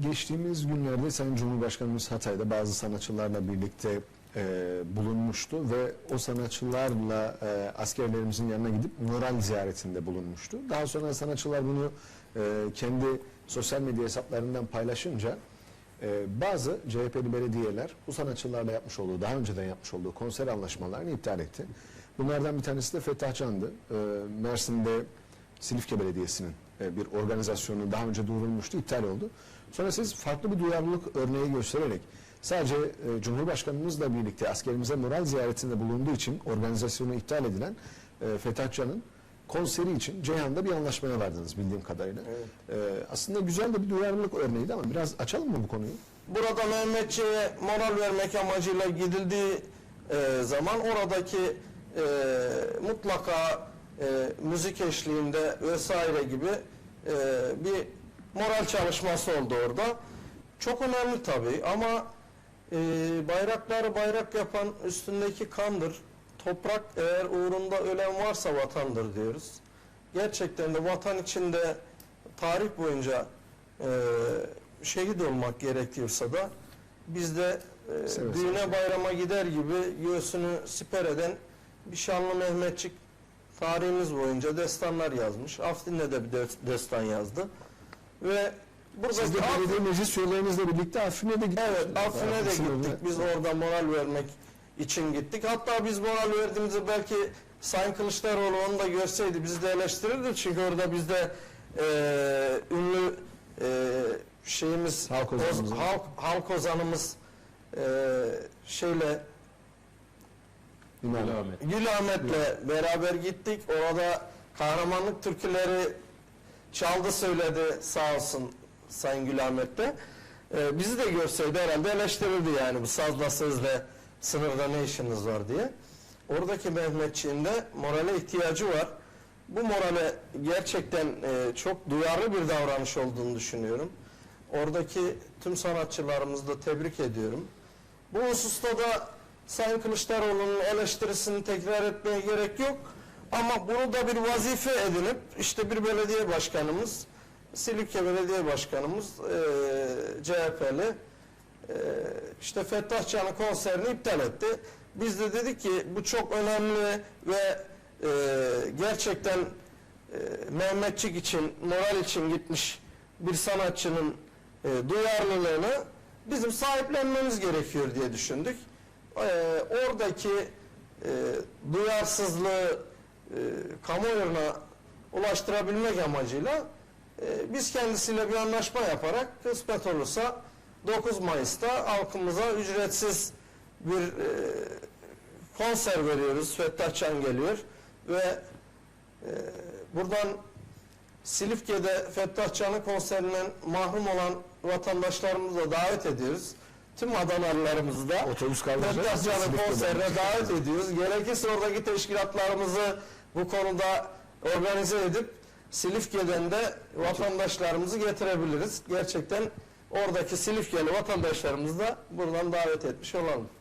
Geçtiğimiz günlerde Sayın Cumhurbaşkanımız Hatay'da bazı sanatçılarla birlikte e, bulunmuştu ve o sanatçılarla e, askerlerimizin yanına gidip moral ziyaretinde bulunmuştu. Daha sonra sanatçılar bunu e, kendi sosyal medya hesaplarından paylaşınca e, bazı CHP'li belediyeler bu sanatçılarla yapmış olduğu, daha önceden yapmış olduğu konser anlaşmalarını iptal etti. Bunlardan bir tanesi de Fettah Can'dı. E, Mersin'de Silifke Belediyesi'nin e, bir organizasyonu daha önce durdurulmuştu, iptal oldu. Sonra siz farklı bir duyarlılık örneği göstererek sadece e, Cumhurbaşkanımızla birlikte askerimize moral ziyaretinde bulunduğu için organizasyonu iptal edilen e, Fethat Can'ın konseri için Ceyhan'da bir anlaşmaya vardınız bildiğim kadarıyla. E, aslında güzel de bir duyarlılık örneğiydi ama biraz açalım mı bu konuyu? Burada Mehmetçi'ye moral vermek amacıyla gidildiği e, zaman oradaki e, mutlaka e, müzik eşliğinde vesaire gibi e, bir moral çalışması oldu orada. Çok önemli tabii ama e, bayrakları bayrak yapan üstündeki kandır. Toprak eğer uğrunda ölen varsa vatandır diyoruz. Gerçekten de vatan içinde tarih boyunca e, şehit olmak gerekiyorsa da biz de e, Seve düğüne bayrama gider gibi göğsünü siper eden bir şanlı Mehmetçik tarihimiz boyunca destanlar yazmış. Afrin'de de bir de- destan yazdı. Ve Siz de belediye meclis üyelerinizle birlikte Afrin'e de gittiniz. Evet, Afrin'e de gittik. Biz orada moral vermek için gittik. Hatta biz moral verdiğimizi belki Sayın Kılıçdaroğlu onu da görseydi bizi de eleştirirdi. Çünkü orada bizde eee ünlü eee şeyimiz Halk ozanımız. halk, halk ozanımız eee şeyle İmam. Gül Ahmet'le beraber gittik. Orada kahramanlık türküleri çaldı söyledi sağ olsun Sayın Gül Ahmet'te. Ee, bizi de görseydi herhalde eleştirirdi yani bu sazla sözle sınırda ne işiniz var diye. Oradaki Mehmetçiğin de morale ihtiyacı var. Bu morale gerçekten e, çok duyarlı bir davranış olduğunu düşünüyorum. Oradaki tüm sanatçılarımızı da tebrik ediyorum. Bu hususta da Sayın Kılıçdaroğlu'nun eleştirisini tekrar etmeye gerek yok. Ama bunu da bir vazife edinip işte bir belediye başkanımız, Silifke Belediye Başkanımız eee CHP'li eee, işte Fettah konserini iptal etti. Biz de dedik ki bu çok önemli ve eee, gerçekten eee, Mehmetçik için, moral için gitmiş bir sanatçının eee, duyarlılığını bizim sahiplenmemiz gerekiyor diye düşündük. Eee, oradaki eee, duyarsızlığı eee kamuoyuna ulaştırabilmek amacıyla e, biz kendisiyle bir anlaşma yaparak kısmet olursa 9 Mayıs'ta halkımıza ücretsiz bir e, konser veriyoruz. Fettah Can geliyor ve e, buradan Silifke'de Fettah Can'ın konserinden mahrum olan vatandaşlarımızı da davet ediyoruz. Tüm Adanalılarımızı da Otobüs Silifke'den? konserine davet ediyoruz. Gerekirse oradaki teşkilatlarımızı bu konuda organize edip Silifke'den de vatandaşlarımızı getirebiliriz. Gerçekten oradaki Silifke'li vatandaşlarımızı da buradan davet etmiş olalım.